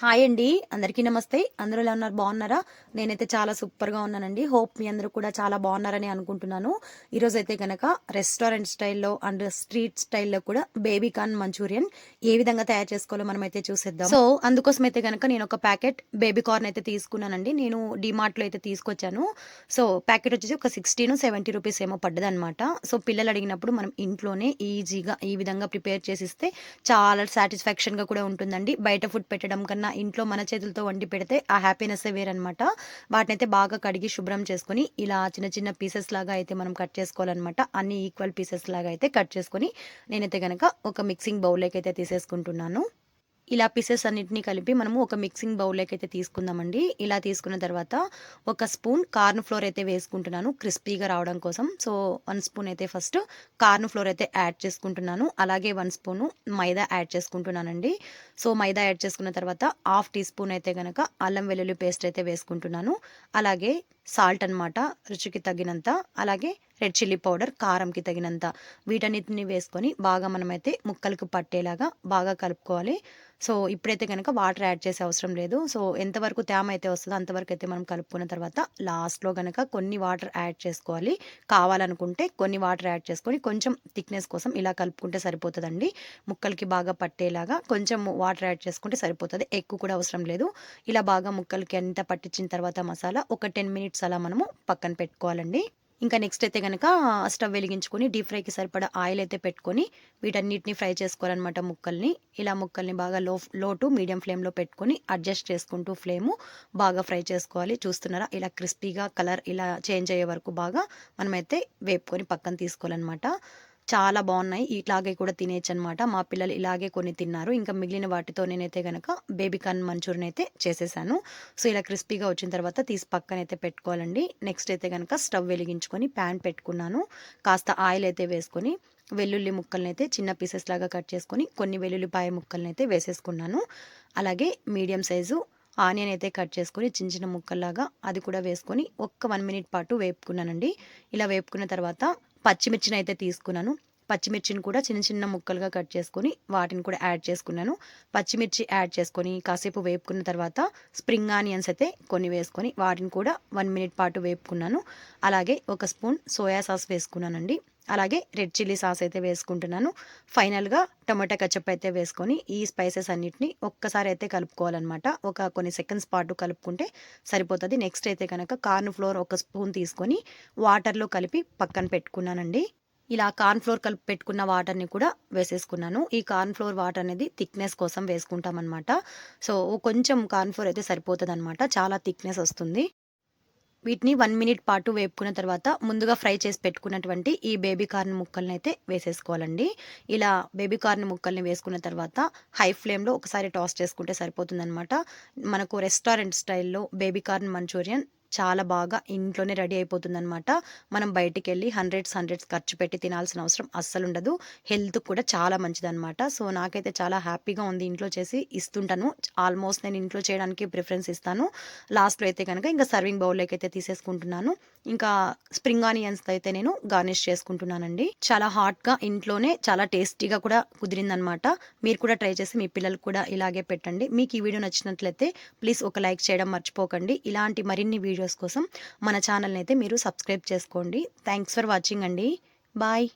Hi అండి. అందరికీ నమస్తే. అందరూ ఎలా ఉన్నారు? బాగున్నారా? నేనైతే చాలా సూపర్గా ఉన్నానండి. హోప్ మీ అందరూ కూడా చాలా బాగున్నారని అనుకుంటున్నాను. ఈరోజు అయితే కనుక రెస్టారెంట్ స్టైల్లో అండ్ స్ట్రీట్ స్టైల్లో కూడా బేబీ కార్న్ మంచూరియన్ ఏ విధంగా తయారు చేసుకోవాలో మనం అయితే చూసేద్దాం. సో అందుకోసం అయితే కనుక నేను ఒక ప్యాకెట్ బేబీ కార్న్ అయితే తీసుకున్నానండి. నేను డిమార్ట్లో అయితే తీసుకొచ్చాను. సో ప్యాకెట్ వచ్చేసి ఒక సిక్స్టీన్ సెవెంటీ రూపీస్ ఏమో పడ్డదనమాట సో పిల్లలు అడిగినప్పుడు మనం ఇంట్లోనే ఈజీగా ఈ విధంగా ప్రిపేర్ చేసిస్తే చాలా సాటిస్ఫాక్షన్గా కూడా ఉంటుందండి. బయట ఫుడ్ పెట్టడం కన్నా ఇంట్లో మన చేతులతో వండి పెడితే ఆ హ్యాపీనెస్ వేరనమాట వాటిని అయితే బాగా కడిగి శుభ్రం చేసుకొని ఇలా చిన్న చిన్న పీసెస్ లాగా అయితే మనం కట్ చేసుకోవాలన్నమాట. అన్ని ఈక్వల్ పీసెస్ లాగా అయితే కట్ చేసుకొని నేనైతే కనుక ఒక మిక్సింగ్ బౌల్లోకి అయితే తీసేసుకుంటున్నాను. ఇలా పీసెస్ అన్నింటినీ కలిపి మనము ఒక మిక్సింగ్ బౌల్లోకి అయితే తీసుకుందామండి. ఇలా తీసుకున్న తర్వాత ఒక స్పూన్ కార్న్ ఫ్లోర్ అయితే వేసుకుంటున్నాను. క్రిస్పీగా రావడం కోసం. సో వన్ స్పూన్ అయితే ఫస్ట్ కార్న్ ఫ్లోర్ అయితే యాడ్ చేసుకుంటున్నాను. అలాగే వన్ స్పూన్ మైదా యాడ్ చేసుకుంటున్నానండి. సో మైదా యాడ్ చేసుకున్న తర్వాత హాఫ్ టీ స్పూన్ అయితే కనుక అల్లం వెల్లుల్లి పేస్ట్ అయితే వేసుకుంటున్నాను. అలాగే సాల్ట్ అనమాట రుచికి తగినంత. అలాగే రెడ్ చిల్లీ పౌడర్ కారంకి తగినంత వీటన్నిటిని వేసుకొని బాగా మనమైతే ముక్కలకు పట్టేలాగా బాగా కలుపుకోవాలి. సో ఇప్పుడైతే కనుక వాటర్ యాడ్ చేసే అవసరం లేదు. సో ఎంతవరకు తేమ అయితే వస్తుందో అంతవరకు అయితే మనం కలుపుకున్న తర్వాత లాస్ట్లో కనుక కొన్ని వాటర్ యాడ్ చేసుకోవాలి. కావాలనుకుంటే కొన్ని వాటర్ యాడ్ చేసుకొని కొంచెం థిక్నెస్ కోసం ఇలా కలుపుకుంటే సరిపోతుందండి. ముక్కలకి బాగా పట్టేలాగా కొంచెం వాటర్ యాడ్ చేసుకుంటే సరిపోతుంది. ఎక్కువ కూడా అవసరం లేదు. ఇలా బాగా ముక్కలకి అంతా పట్టించిన తర్వాత మసాలా ఒక టెన్ మినిట్స్ అలా మనము పక్కన పెట్టుకోవాలండి. ఇంకా నెక్స్ట్ అయితే కనుక స్టవ్ వెలిగించుకొని డీప్ ఫ్రైకి సరిపడా ఆయిల్ అయితే పెట్టుకొని వీటన్నిటిని ఫ్రై చేసుకోవాలన్నమాట ముక్కల్ని. ఇలా ముక్కల్ని బాగా లో లో టు మీడియం ఫ్లేమ్లో పెట్టుకొని అడ్జస్ట్ చేసుకుంటూ ఫ్లేము బాగా ఫ్రై చేసుకోవాలి. చూస్తున్నారా? ఇలా క్రిస్పీగా కలర్ ఇలా చేంజ్ అయ్యే వరకు బాగా మనమైతే వేపుకొని పక్కన తీసుకోవాలన్నమాట. చాలా బాగున్నాయి. ఇలాగే కూడా తినేచ్చు అనమాట మా పిల్లలు ఇలాగే కొన్ని తిన్నారు. ఇంకా మిగిలిన వాటితో నేనైతే కనుక బేబీ కార్న్ మంచూరియన్ అయితే చేసేసాను. సో ఇలా క్రిస్పీగా వచ్చిన తర్వాత తీసి పక్కన అయితే పెట్టుకోవాలండి. నెక్స్ట్ అయితే కనుక స్టవ్ వెలిగించుకొని ప్యాన్ పెట్టుకున్నాను. కాస్త ఆయిల్ అయితే వేసుకొని వెల్లుల్లి ముక్కల్ని అయితే చిన్న పీసెస్ లాగా కట్ చేసుకొని కొన్ని వెల్లుల్లిపాయ ముక్కల్ని అయితే వేసేసుకున్నాను. అలాగే మీడియం సైజు ఆనియన్ అయితే కట్ చేసుకొని చిన్న చిన్న ముక్కల్లాగా అది కూడా వేసుకొని ఒక్క వన్ మినిట్ పాటు వేపుకున్నానండి. ఇలా వేపుకున్న తర్వాత పచ్చిమిర్చిని అయితే తీసుకున్నాను. పచ్చిమిర్చిని కూడా చిన్న చిన్న ముక్కలుగా కట్ చేసుకొని వాటిని కూడా యాడ్ చేసుకున్నాను. పచ్చిమిర్చి యాడ్ చేసుకొని కాసేపు వేపుకున్న తర్వాత స్ప్రింగ్ ఆనియన్స్ అయితే కొన్ని వేసుకొని వాటిని కూడా వన్ మినిట్ పాటు వేపుకున్నాను. అలాగే ఒక స్పూన్ సోయా సాస్ వేసుకున్నానండి. అలాగే రెడ్ చిల్లీ సాస్ అయితే వేసుకుంటున్నాను. ఫైనల్గా టొమాటో కచ్చప్ అయితే వేసుకొని ఈ స్పైసెస్ అన్నిటిని ఒక్కసారి అయితే కలుపుకోవాలన్నమాట. ఒక కొన్ని సెకండ్స్ పాటు కలుపుకుంటే సరిపోతుంది. నెక్స్ట్ అయితే కనుక కార్న్ ఫ్లోర్ ఒక స్పూన్ తీసుకొని వాటర్లో కలిపి పక్కన పెట్టుకున్నానండి. ఇలా కార్న్ ఫ్లోర్ కలిపి పెట్టుకున్న వాటర్ని కూడా వేసేసుకున్నాను. ఈ కార్న్ ఫ్లోర్ వాటర్ అనేది థిక్నెస్ కోసం వేసుకుంటాం అనమాట సో కొంచెం కార్న్ ఫ్లోర్ అయితే సరిపోతుంది అనమాట చాలా థిక్నెస్ వస్తుంది. వీటిని వన్ మినిట్ పాటు వేపుకున్న తర్వాత ముందుగా ఫ్రై చేసి పెట్టుకున్నటువంటి ఈ బేబీ కార్న్ ముక్కల్ని అయితే వేసేసుకోవాలండి. ఇలా బేబీ కార్న్ ముక్కల్ని వేసుకున్న తర్వాత హై ఫ్లేమ్లో ఒకసారి టాస్ చేసుకుంటే సరిపోతుందన్నమాట. మనకు రెస్టారెంట్ స్టైల్లో బేబీ కార్న్ మంచూరియన్ చాలా బాగా ఇంట్లోనే రెడీ అయిపోతుంది అనమాట మనం బయటికి వెళ్ళి హండ్రెడ్స్ హండ్రెడ్స్ ఖర్చు పెట్టి తినాల్సిన అవసరం అస్సలు ఉండదు హెల్త్ కూడా చాలా మంచిదన్నమాట. సో నాకైతే చాలా హ్యాపీగా ఉంది ఇంట్లో చేసి ఇస్తుంటాను. ఆల్మోస్ట్ నేను ఇంట్లో చేయడానికి ప్రిఫరెన్స్ ఇస్తాను. లాస్ట్లో అయితే కనుక ఇంకా సర్వింగ్ బౌల్లోకి అయితే తీసేసుకుంటున్నాను. ఇంకా స్ప్రింగ్ ఆనియన్స్ అయితే నేను గార్నిష్ చేసుకుంటున్నానండి. చాలా హాట్గా ఇంట్లోనే చాలా టేస్టీగా కూడా కుదిరిందనమాట మీరు కూడా ట్రై చేసి మీ పిల్లలకు కూడా ఇలాగే పెట్టండి. మీకు ఈ వీడియో నచ్చినట్లయితే ప్లీజ్ ఒక లైక్ చేయడం మర్చిపోకండి. ఇలాంటి మరిన్ని వీడియోస్ కోసం మన ఛానల్ని అయితే మీరు సబ్స్క్రైబ్ చేసుకోండి. థ్యాంక్స్ ఫర్ వాచింగ్ అండి. బాయ్